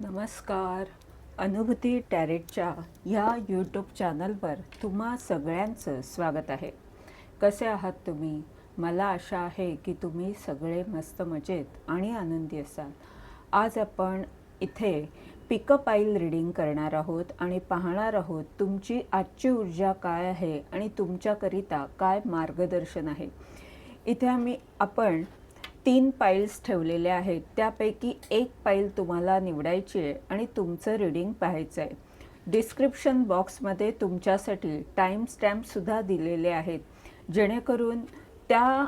नमस्कार. अनुभूती टॅरेटच्या ह्या यूट्यूब चॅनलवर तुम्हा सगळ्यांचं स्वागत आहे. कसे आहात तुम्ही? मला आशा आहे की तुम्ही सगळे मस्त मजेत आणि आनंदी असाल. आज आपण इथे पिकअप आईल रीडिंग करणार आहोत आणि पाहणार आहोत तुमची आजची ऊर्जा काय आहे आणि तुमच्याकरिता काय मार्गदर्शन आहे. इथे आम्ही आपण तीन पाईल्स ठेवलेले आहेत. त्यापैकी एक पाईल तुम्हाला निवडायची आहे आणि तुमचं रीडिंग पाहायचं आहे. डिस्क्रिप्शन बॉक्समध्ये तुमच्यासाठी टाईम स्टॅम्पसुद्धा दिलेले आहेत. जेणेकरून त्या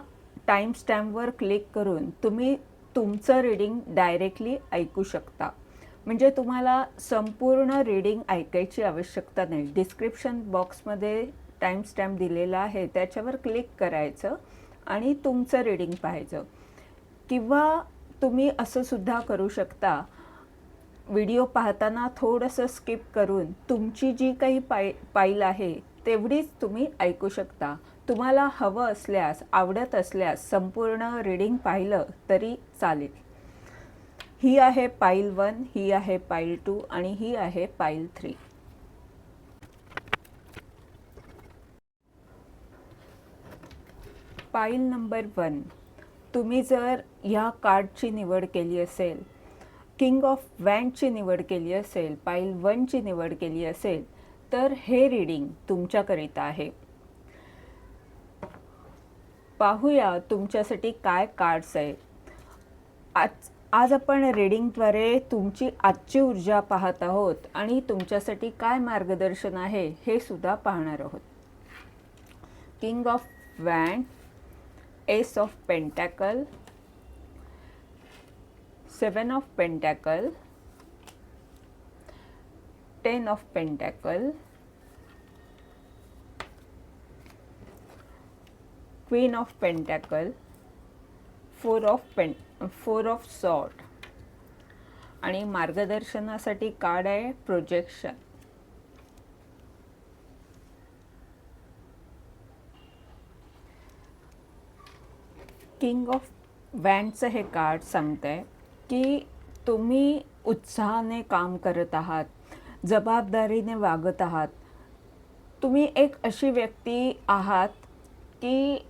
टाईम स्टॅम्पवर क्लिक करून तुम्ही तुमचं रीडिंग डायरेक्टली ऐकू शकता. म्हणजे तुम्हाला संपूर्ण रीडिंग ऐकायची आवश्यकता नाही. डिस्क्रिप्शन बॉक्समध्ये टाईम स्टॅम्प दिलेला आहे. त्याच्यावर क्लिक करायचं आणि तुमचं रीडिंग पाहायचं. किंवा तुम्ही असं सुद्धा करू शकता. व्हिडिओ पाहताना थोडंसं स्किप करून तुमची जी काही पाय पाईल आहे तेवढीच तुम्ही ऐकू शकता. तुम्हाला हवं असल्यास आवडत असल्यास संपूर्ण रीडिंग पाहिलं तरी चालेल. ही आहे पाईल वन ही आहे पाईल टू आणि ही आहे पाईल थ्री. पाईल नंबर वन. तुम्ही जर ह्या कार्डची निवड केली असेल किंग ऑफ वँडची निवड केली असेल पाईल वनची निवड केली असेल तर हे रीडिंग तुमच्याकरिता आहे. पाहूया तुमच्यासाठी काय कार्ड्स आहे आज आज आपण रीडिंगद्वारे तुमची आजची ऊर्जा पाहत आहोत आणि तुमच्यासाठी काय मार्गदर्शन आहे हे सुद्धा पाहणार आहोत. King of wand ace of pentacle seven of pentacle ten of pentacle queen of pentacle four of pen four of sword. आणि मार्गदर्शनासाठी कार्ड आहे प्रोजेक्शन. किंग ऑफ वँडचं हे कार्ड सांगतं आहे की तुम्ही उत्साहाने काम करत आहात जबाबदारीने वागत आहात. तुम्ही एक अशी व्यक्ती आहात की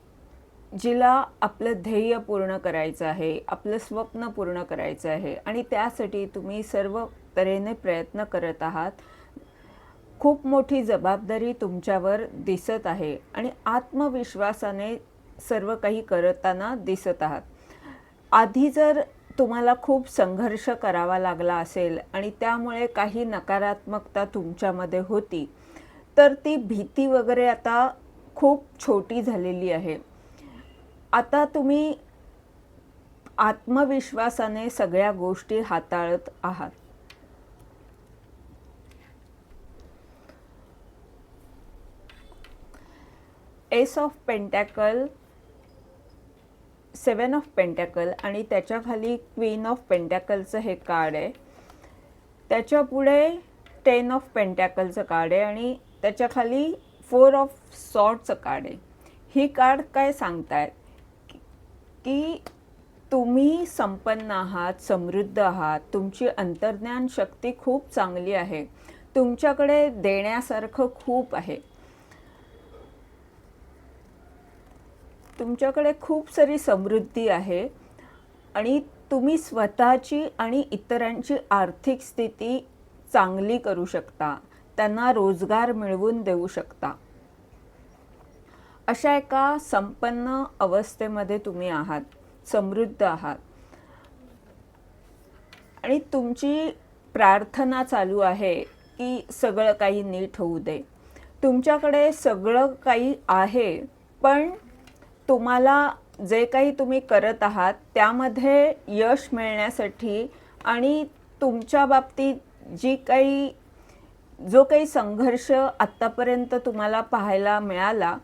जिला आपलं ध्येय पूर्ण करायचं आहे आपलं स्वप्न पूर्ण करायचं आहे आणि त्यासाठी तुम्ही सर्व तऱ्हेने प्रयत्न करत आहात. खूप मोठी जबाबदारी तुमच्यावर दिसत आहे आणि आत्मविश्वासाने सर्व काही करताना दिसत आहात. आधी जर तुम्हाला खूप संघर्ष करावा लागला असेल आणि त्यामुळे काही नकारात्मकता तुमच्यामध्ये होती तर ती भीती वगैरे आता खूप छोटी झालेली आहे. आता तुम्ही आत्मविश्वासाने सगळ्या गोष्टी हाताळत आहात. Ace of pentacle seven of pentacle आणि त्याच्याखाली क्वीन ऑफ पेंटॅकलचं हे कार्ड आहे. त्याच्या पुढे टेन ऑफ पेंटॅकलचं कार्ड आहे आणि त्याच्याखाली फोर ऑफ सॉर्टचं कार्ड आहे. ही कार्ड काय सांगतायत? की तुम्ही संपन्न आहात समृद्ध आहात तुमची अंतर्ज्ञान शक्ती खूप चांगली आहे. तुमच्याकडे देण्यासारखं खूप आहे. तुमच्याकडे खूप सारी समृद्धी आहे. आणि तुम्ही स्वतःची आणि इतरांची आर्थिक स्थिती चांगली करू शकता. त्यांना रोजगार मिळवून देऊ शकता. अशा एका संपन्न अवस्थेमध्ये तुम्ही आहात. समृद्ध आहात. आणि तुमची प्रार्थना चालू आहे की सगळं काही नीट होऊ दे. तुमच्याकडे सगळं काही आहे पण तुम्हाला जे काही तुम्ही करत आहात त्यामध्ये यश मिळण्यासाठी आणि तुमच्या बाबतीत जी काही जो काही संघर्ष आत्तापर्यंत तुम्हाला पाहायला मिळाला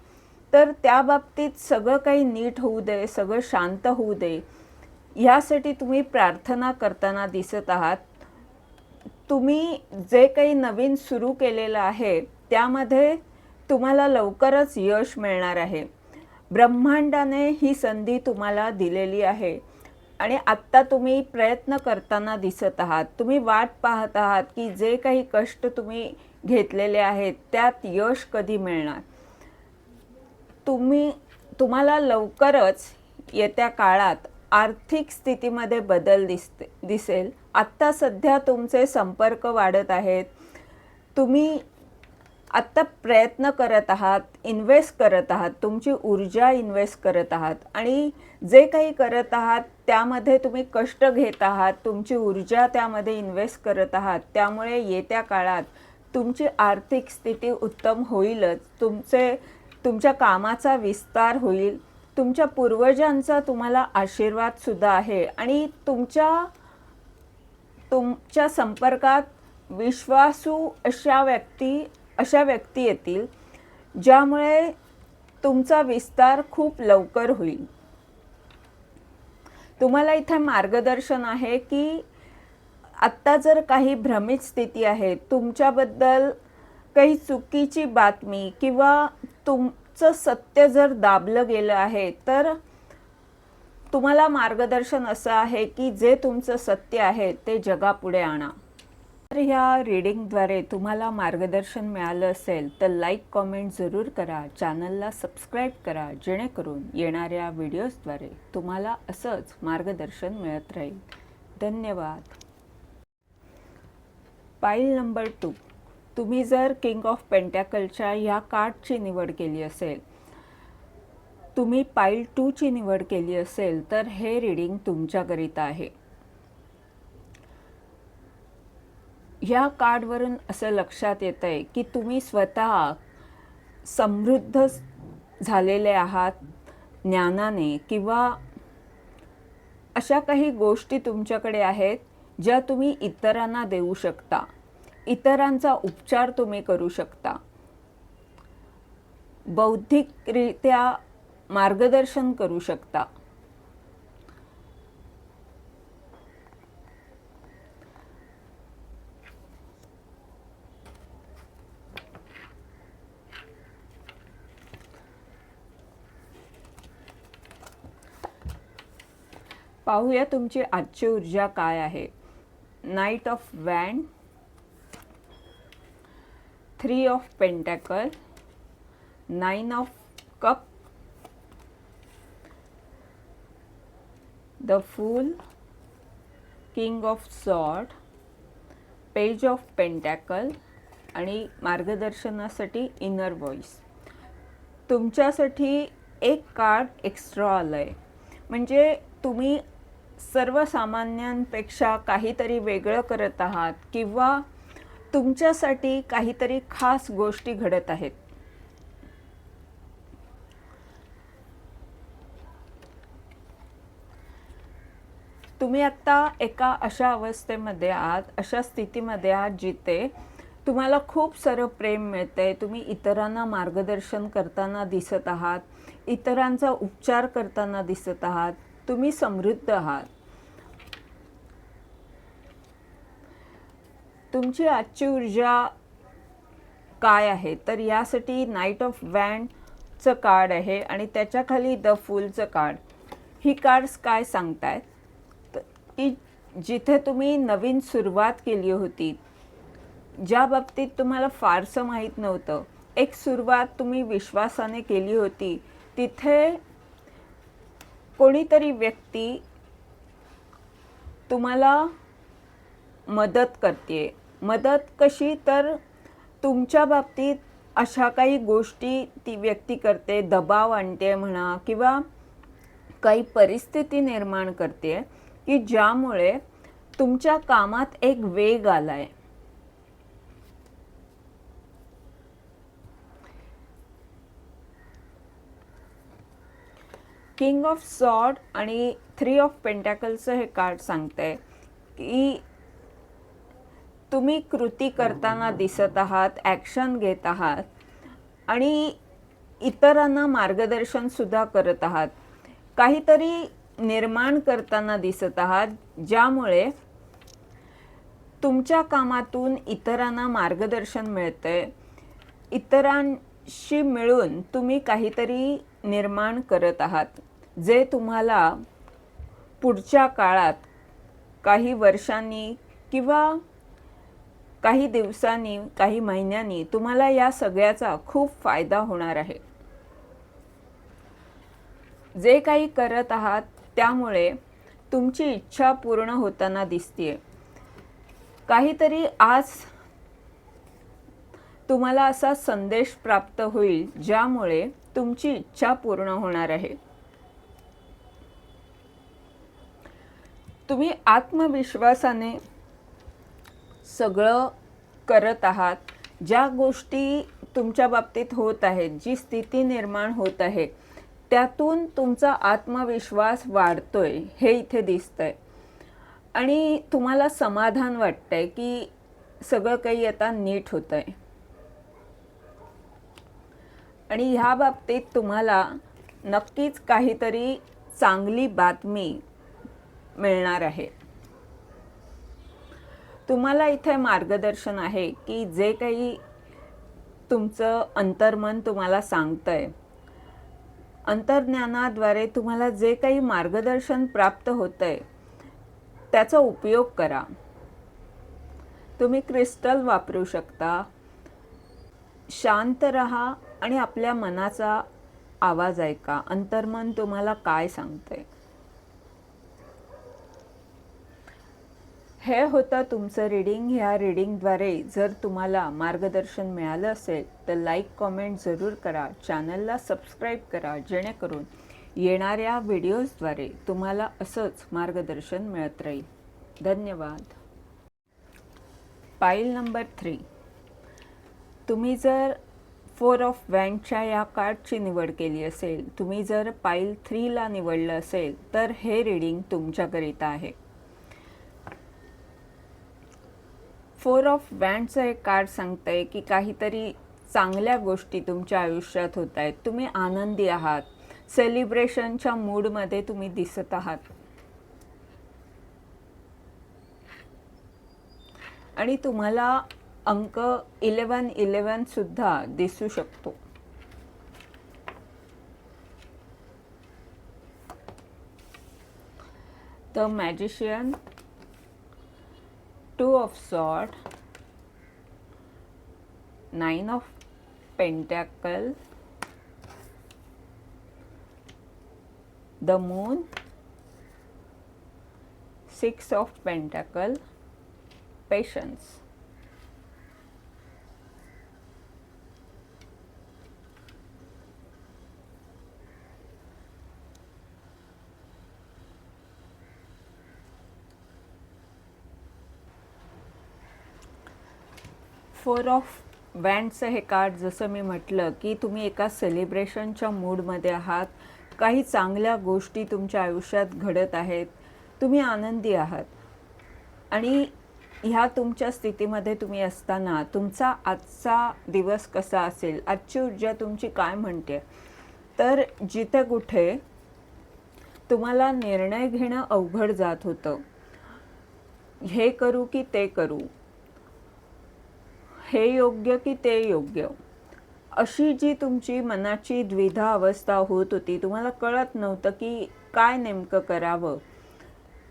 तर त्या बाबतीत सगळं काही नीट होऊ दे सगळं शांत होऊ दे. ह्यासाठी तुम्ही प्रार्थना करताना दिसत आहात. तुम्ही जे काही नवीन सुरू केलेलं आहे त्यामध्ये तुम्हाला लवकरच यश मिळणार आहे. ब्रह्मांडाने ही संधी तुम्हाला दिलेली आहे. आणि आत्ता तुम्ही प्रयत्न करताना दिसत आहात. तुम्ही वाट पाहत आहात की जे काही कष्ट तुम्ही घेतलेले आहेत त्यात यश कधी मिळणार? तुम्ही तुम्हाला लवकरच येत्या काळात आर्थिक स्थितीमध्ये बदल दिसते दिसेल. आत्ता सध्या तुमचे संपर्क वाढत आहेत. तुम्ही आत्ता प्रयत्न करत आहात इन्व्हेस्ट करत आहात तुमची ऊर्जा इन्व्हेस्ट करत आहात आणि जे काही करत आहात त्यामध्ये तुम्ही कष्ट घेत आहात तुमची ऊर्जा त्यामध्ये इन्व्हेस्ट करत आहात त्यामुळे येत्या काळात तुमची आर्थिक स्थिती उत्तम होईलच तुमचे तुमच्या कामाचा विस्तार होईल तुमच्या पूर्वजांचा तुम्हाला आशीर्वादसुद्धा आहे आणि तुमच्या तुमच्या संपर्कात विश्वासू अशा व्यक्ती अशा व्यक्ती येतील ज्यामुळे तुमचा विस्तार खूप लवकर होईल. तुम्हाला इथे मार्गदर्शन आहे की आत्ता जर काही भ्रमित स्थिती आहे तुमच्याबद्दल काही चुकीची बातमी किंवा तुमचं सत्य जर दाबलं गेलं आहे तर तुम्हाला मार्गदर्शन असं आहे की जे तुमचं सत्य आहे ते जगापुढे आणा. तर ह्या रीडिंगद्वारे तुम्हाला मार्गदर्शन मिळालं असेल तर लाईक कॉमेंट जरूर करा. चॅनलला सबस्क्राईब करा जेणेकरून येणाऱ्या व्हिडिओजद्वारे तुम्हाला असंच मार्गदर्शन मिळत राहील. धन्यवाद. पाईल नंबर टू तुम्ही जर किंग ऑफ पेंटॅकलच्या ह्या कार्डची निवड केली असेल तुम्ही पाईल टूची निवड केली असेल तर हे रीडिंग तुमच्याकरिता आहे. ह्या कार्डवरून असं लक्षात येतं आहे की तुम्ही स्वतः समृद्ध झालेले आहात ज्ञानाने किंवा अशा काही गोष्टी तुमच्याकडे आहेत ज्या तुम्ही इतरांना देऊ शकता. इतरांचा उपचार तुम्ही करू शकता. बौद्धिकरित्या मार्गदर्शन करू शकता. पाहूया तुमची आजची ऊर्जा काय आहे. Knight of wand three of pentacle nine of cup the fool king of sword page of pentacle आणि मार्गदर्शनासाठी इनर व्हॉइस तुमच्यासाठी एक कार्ड एक्स्ट्रा आलं आहे म्हणजे तुम्ही सर्वसामान्यांपेक्षा काहीतरी वेगळं करत आहात किंवा तुमच्यासाठी काहीतरी खास गोष्टी घडत आहेत? तुम्ही आत्ता एका अशा अवस्थेमध्ये आहात अशा स्थितीमध्ये आहात जिथे तुम्हाला खूप सारं प्रेम मिळतंय तुम्ही इतरांना मार्गदर्शन करताना दिसत आहात इतरांचा उपचार करताना दिसत आहात तुम्ही समृद्ध आहात. तुमची आजची ऊर्जा काय आहे? तर यासाठी नाईट ऑफ वॅन्डचं कार्ड आहे आणि त्याच्याखाली द फूलचं कार्ड ही कार्ड्स काय सांगतायत? की जिथे तुम्ही नवीन सुरुवात केली होती ज्या बाबतीत तुम्हाला फारसं माहीत नव्हतं एक सुरुवात तुम्ही विश्वासाने केली होती तिथे कोणीतरी व्यक्ती तुम्हाला मदत करते मदत कशी? तर तुमच्या बाबतीत अशा काही गोष्टी ती व्यक्ती करते दबाव आणते म्हणा किंवा काही परिस्थिती निर्माण करते की ज्यामुळे तुमच्या कामात एक वेग आलाय. किंग ऑफ सॉड आणि थ्री ऑफ पेंटॅकलचं हे कार्ड सांगते की तुम्ही कृती करताना दिसत आहात ॲक्शन घेत आहात आणि इतरांना मार्गदर्शन सुद्धा करत आहात. काहीतरी निर्माण करताना दिसत आहात ज्यामुळे तुमच्या कामातून इतरांना मार्गदर्शन मिळते. इतरांशी मिळून तुम्ही काहीतरी निर्माण करत आहात. जे तुम्हाला पुढच्या काळात काही वर्षांनी किंवा काही दिवसांनी काही महिन्यांनी तुम्हाला या सगळ्याचा खूप फायदा होणार आहे. जे काही करत आहात त्यामुळे तुमची इच्छा पूर्ण होताना दिसते काहीतरी आज तुम्हाला असा संदेश प्राप्त होईल ज्यामुळे तुमची इच्छा पूर्ण होणार आहे. तुम्ही आत्मविश्वासाने सगळं करत आहात. ज्या गोष्टी तुमच्या बाबतीत होत आहेत जी स्थिती निर्माण होत आहे त्यातून तुमचा आत्मविश्वास वाढतोय हे इथे दिसतंय. आणि तुम्हाला समाधान वाटतंय की सगळं काही आता नीट होत आहे आणि ह्या बाबतीत तुम्हाला नक्कीच काहीतरी चांगली बातमी मिळणार आहे. तुम्हाला इथे मार्गदर्शन आहे की जे काही तुमचं अंतर्मन तुम्हाला सांगतंय. अंतर्ज्ञानाद्वारे तुम्हाला जे काही मार्गदर्शन प्राप्त होतंय त्याचा उपयोग करा. तुम्ही क्रिस्टल वापरू शकता. शांत रहा आणि आपल्या मनाचा आवाज ऐका. अंतर्मन तुम्हाला काय सांगतंय? हे होतं तुमचं रीडिंग ह्या रीडिंगद्वारे जर तुम्हाला मार्गदर्शन मिळालं असेल तर लाईक कॉमेंट जरूर करा. चॅनलला सबस्क्राईब करा जेणेकरून येणाऱ्या व्हिडिओजद्वारे तुम्हाला असंच मार्गदर्शन मिळत राहील. धन्यवाद. पाईल नंबर थ्री तुम्ही जर फोर ऑफ वँडच्या या कार्डची निवड केली असेल तुम्ही जर पाईल थ्रीला निवडलं असेल तर हे रीडिंग तुमच्याकरिता आहे. फोर ऑफ वँडचं एक कार्ड सांगतंय की काहीतरी चांगल्या गोष्टी तुमच्या आयुष्यात होत आहेत. तुम्ही आनंदी आहात. सेलिब्रेशनच्या मूडमध्ये तुम्ही दिसत आहात. आणि तुम्हाला अंक इलेवन इलेवन सुद्धा दिसू शकतो. The magician two of sword nine of pentacle the moon six of pentacle patience four of वँडचं हे कार्ड जसं मी म्हटलं की तुम्ही एका सेलिब्रेशनच्या मूडमध्ये आहात. काही चांगल्या गोष्टी तुमच्या आयुष्यात घडत आहेत. तुम्ही आनंदी आहात. आणि ह्या तुमच्या स्थितीमध्ये तुम्ही असताना तुमचा आजचा दिवस कसा असेल? आजची ऊर्जा तुमची काय म्हणते? तर जिथे कुठे तुम्हाला निर्णय घेणं अवघड जात होतं. हे करू की ते करू. हे योग्य की ते योग्य? अशी जी तुमची मनाची द्विधा अवस्था होत होती तुम्हाला कळत नव्हतं की काय नेमकं करावं.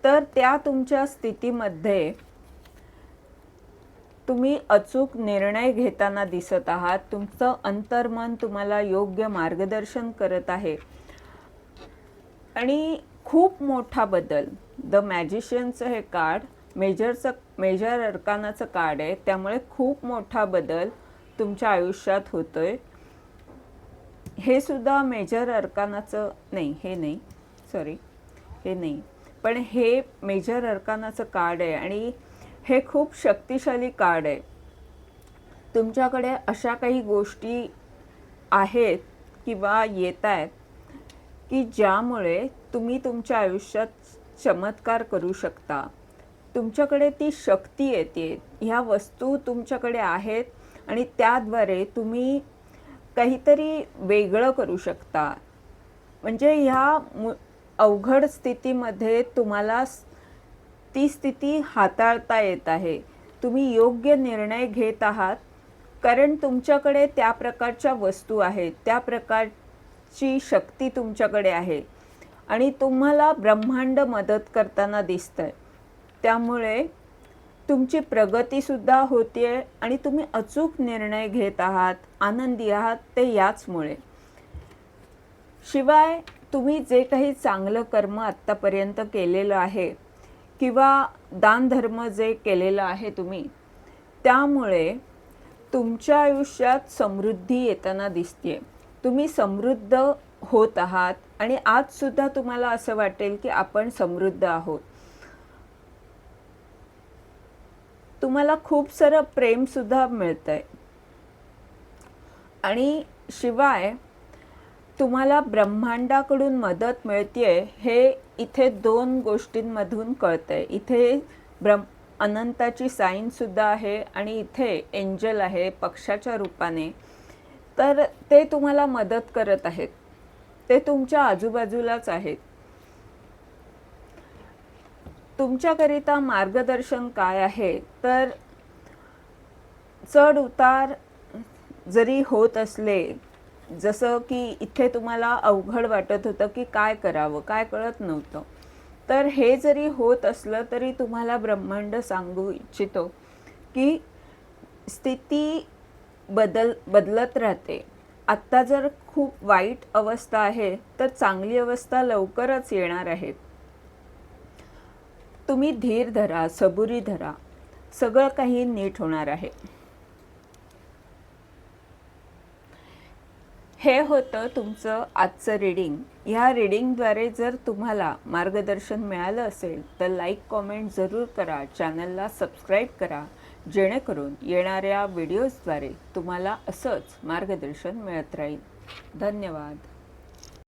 तर त्या तुमच्या स्थितीमध्ये तुम्ही अचूक निर्णय घेताना दिसत आहात. तुमचं अंतर्मन तुम्हाला योग्य मार्गदर्शन करत आहे. आणि खूप मोठा बदल. द मॅजिशियनचं हे कार्ड मेजरचं मेजर अर्कानाचं कार्ड आहे. त्यामुळे खूप मोठा बदल तुमच्या आयुष्यात होतो आहे हे सुद्धा मेजर अर्कानाचं नाही हे नाही. सॉरी हे नाही. पण हे मेजर अर्कानाचं कार्ड आहे आणि हे खूप शक्तिशाली कार्ड आहे. तुमच्याकडे अशा काही गोष्टी आहेत किंवा येत आहेत की ज्यामुळे तुम्ही तुमच्या आयुष्यात चमत्कार करू शकता. तुमच्याकडे ती शक्ती येते. ह्या वस्तू तुमच्याकडे आहेत आणि त्याद्वारे तुम्ही काहीतरी वेगळं करू शकता. म्हणजे ह्या मु अवघड स्थितीमध्ये तुम्हाला ती स्थिती हाताळता येत आहे. तुम्ही योग्य निर्णय घेत आहात. कारण तुमच्याकडे त्या प्रकारच्या वस्तू आहेत. त्या प्रकारची शक्ती तुमच्याकडे आहे. आणि तुम्हाला ब्रह्मांड मदत करताना दिसतं आहे त्यामुळे तुमची प्रगतीसुद्धा होते आणि तुम्ही अचूक निर्णय घेत आहात आनंदी आहात ते याचमुळे. शिवाय तुम्ही जे काही चांगलं कर्म आत्तापर्यंत केलेलं आहे किंवा दानधर्म जे केलेलं आहे तुम्ही त्यामुळे तुमच्या आयुष्यात समृद्धी येताना दिसते तुम्ही समृद्ध होत आहात आणि आजसुद्धा तुम्हाला असं वाटेल की आपण समृद्ध आहोत. तुम्हाला खूप सारं प्रेमसुद्धा मिळतंय. आणि शिवाय तुम्हाला ब्रह्मांडाकडून मदत मिळते हे इथे दोन गोष्टींमधून कळतंय. इथे ब्रह्म अनंताची साईनसुद्धा आहे आणि इथे एंजल आहे पक्षाच्या रूपाने. तर ते तुम्हाला मदत करत आहेत. ते तुमच्या आजूबाजूलाच आहेत. तुमच्याकरिता मार्गदर्शन काय आहे? तर चढ उतार जरी होत असले जसं की इथे तुम्हाला अवघड वाटत होतं की काय करावं काय कळत नव्हतं. तर हे जरी होत असलं तरी तुम्हाला ब्रह्मांड सांगू इच्छितो की स्थिती बदल बदलत राहते. आत्ता जर खूप वाईट अवस्था आहे तर चांगली अवस्था लवकरच येणार आहे. तुम्ही धीर धरा सबुरी धरा. सगळं काही नीट होणार आहे. हे होतं तुमचं आजचं रीडिंग ह्या रीडिंगद्वारे जर तुम्हाला मार्गदर्शन मिळालं असेल तर लाईक कॉमेंट जरूर करा. चॅनलला सबस्क्राईब करा. जेणेकरून येणाऱ्या व्हिडिओजद्वारे तुम्हाला असंच मार्गदर्शन मिळत राहील. धन्यवाद.